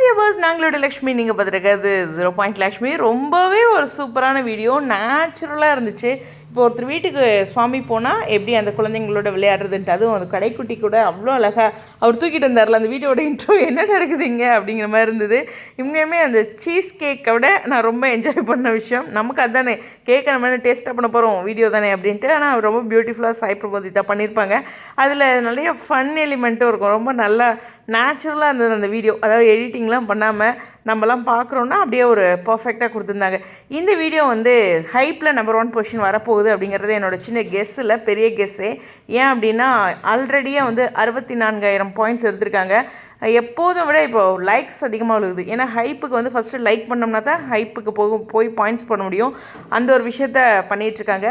Viewers நாங்களோட Lakshmi. நீங்கள் பார்த்துருக்கிறது zero point Lakshmi. ரொம்பவே ஒரு சூப்பரான வீடியோ நேச்சுரலாக இருந்துச்சு. இப்போ ஒருத்தர் வீட்டுக்கு சுவாமி போனால் எப்படி அந்த குழந்தைங்களோட விளையாடுறதுன்ட்டு அதுவும் அந்த கடைக்குட்டி கூட அவ்வளோ அழகாக அவர் தூக்கிட்டு வந்தார்ல அந்த வீடியோட இன்ட்ரோ என்ன நடக்குதுங்க அப்படிங்கிற மாதிரி இருந்தது. உண்மையுமே அந்த சீஸ் கேக்கை விட நான் ரொம்ப என்ஜாய் பண்ண விஷயம். நமக்கு அதுதானே கேக்கை நம்ம என்ன டேஸ்ட்டாக பண்ண போகிறோம் வீடியோ தானே அப்படின்ட்டு. ஆனால் ரொம்ப பியூட்டிஃபுல்லாக சாய் பிரபோதிதா பண்ணியிருப்பாங்க அதில் நிறைய ஃபன் எலிமெண்ட்டும் இருக்கும். ரொம்ப நல்லா நேச்சுரலாக இருந்தது அந்த வீடியோ அதாவது எடிட்டிங்லாம் பண்ணாமல் நம்மலாம் பார்க்குறோன்னா அப்படியே ஒரு பர்ஃபெக்டாக கொடுத்துருந்தாங்க. இந்த வீடியோ வந்து ஹைப்பில் நம்பர் ஒன் பொசிஷன் வரப்போகுது அப்படிங்கிறது என்னோட சின்ன கெஸ்ஸில் பெரிய கெஸ்ஸே ஏன் அப்படின்னா ஆல்ரெடியே வந்து அறுபத்தி நான்காயிரம் பாயிண்ட்ஸ் எடுத்திருக்காங்க. எப்போதும் விட இப்போது லைக்ஸ் அதிகமாக விழுகுது. ஏன்னா ஹைப்புக்கு வந்து ஃபஸ்ட்டு லைக் பண்ணோம்னா தான் ஹைப்புக்கு போகும் போய் பாயிண்ட்ஸ் பண்ண முடியும். அந்த ஒரு விஷயத்த பண்ணிகிட்ருக்காங்க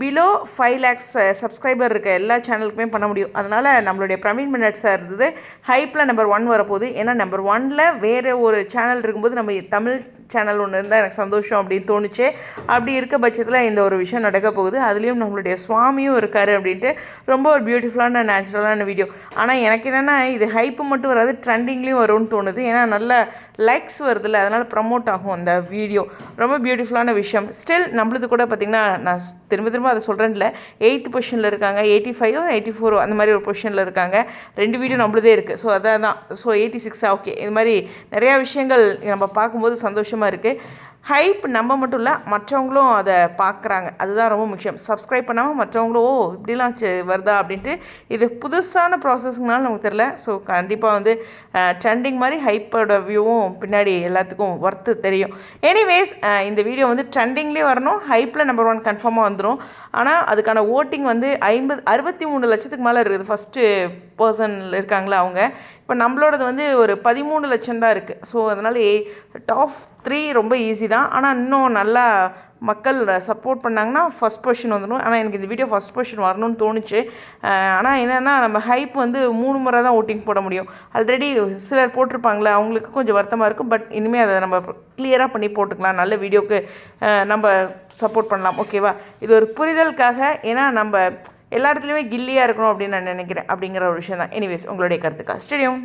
பிலோ ஃபைவ் லேக்ஸ் சப்ஸ்கிரைபர் இருக்க எல்லா சேனலுக்குமே பண்ண முடியும். அதனால் நம்மளுடைய பிரவீன் மினட்ஸாக இருந்தது. ஹைப்பில் நம்பர் ஒன் வரப்போகுது. ஏன்னா நம்பர் ஒனில் வேறு ஒரு சேனல் இருக்கும்போது நம்ம தமிழ் சேனல் ஒன்று இருந்தால் எனக்கு சந்தோஷம் அப்படின்னு தோணுச்சு. அப்படி இருக்க பட்சத்தில் இந்த ஒரு விஷயம் நடக்க போகுது. அதுலேயும் நம்மளுடைய சுவாமியும் இருக்கார் அப்படின்ட்டு ரொம்ப ஒரு பியூட்டிஃபுல்லான நேச்சுரலான வீடியோ ஆனால் எனக்கு என்னென்னா இது ஹைப்பு மட்டும் வராது ட்ரெண்டிங்லேயும் வரும்னு தோணுது. ஏன்னா நல்ல லைக்ஸ் வருதுல்ல அதனால் ப்ரமோட் ஆகும் அந்த வீடியோ ரொம்ப பியூட்டிஃபுல்லான விஷயம். ஸ்டில் நம்மளது கூட பார்த்திங்கன்னா நான் திரும்ப திரும்ப அதை சொல்கிறேன்ல எயித்து பொசிஷனில் இருக்காங்க எயிட்டி ஃபைவோ எயிட்டி ஃபோரோ அந்த மாதிரி ஒரு பொசிஷனில் இருக்காங்க. ரெண்டு வீடியோ நம்மளதே இருக்குது ஸோ அதான் ஸோ எயிட்டி சிக்ஸா ஓகே இது மாதிரி நிறையா விஷயங்கள் நம்ம பார்க்கும்போது சந்தோஷமாக இருக்குது ஹைப் நம்ம மட்டும் இல்லை மற்றவங்களும் அதை பார்க்குறாங்க அதுதான் ரொம்ப முக்கியம். சப்ஸ்கிரைப் பண்ணாமல் மற்றவங்களும் ஓ இப்படிலாம் வருதா? அப்படின்ட்டு இது புதுசான ப்ராசஸ்னால நமக்கு தெரில ஸோ கண்டிப்பாக வந்து ட்ரெண்டிங் மாதிரி ஹைப்போட வியூவும் பின்னாடி எல்லாத்துக்கும் ஒர்த்து தெரியும். எனிவேஸ் இந்த வீடியோ வந்து ட்ரெண்டிங்லேயே வரணும். ஹைப்பில் நம்பர் ஒன் கன்ஃபார்மாக வந்துடும் ஆனால் அதுக்கான ஓட்டிங் வந்து ஐம்பது அறுபத்தி மூணு லட்சத்துக்கு மேலே இருக்குது. ஃபஸ்ட்டு பர்சன் இருக்காங்களா அவங்க. இப்போ நம்மளோடது வந்து ஒரு பதிமூணு லட்சம் தான் இருக்குது ஸோ அதனால் ஏ டாப் த்ரீ ரொம்ப ஈஸி தான். ஆனால் இன்னும் நல்லா மக்கள் சப்போர்ட் பண்ணாங்கன்னா ஃபஸ்ட் பொசிஷன் வந்துடும் ஆனால் எனக்கு இந்த வீடியோ ஃபஸ்ட் பொசிஷன் வரணும்னு தோணுச்சு. ஆனால் என்னென்னா நம்ம ஹைப் வந்து மூணு முறை தான் ஓட்டிங் போட முடியும். ஆல்ரெடி சிலர் போட்டிருப்பாங்களே அவங்களுக்கு கொஞ்சம் வருத்தமாக இருக்கும். பட் இனிமேல் அதை நம்ம கிளியராக பண்ணி போட்டுக்கலாம். நல்ல வீடியோக்கு நம்ம சப்போர்ட் பண்ணலாம். ஓகேவா இது ஒரு புரிதலுக்காக ஏன்னா நம்ம எல்லா இடத்துலையுமே கில்லியாக இருக்கணும் அப்படின்னு நான் நினைக்கிறேன் அப்படிங்கிற ஒரு விஷயம் தான் எனிவேஸ் உங்களுடைய கருத்துக்கள். ஸ்டேடியம்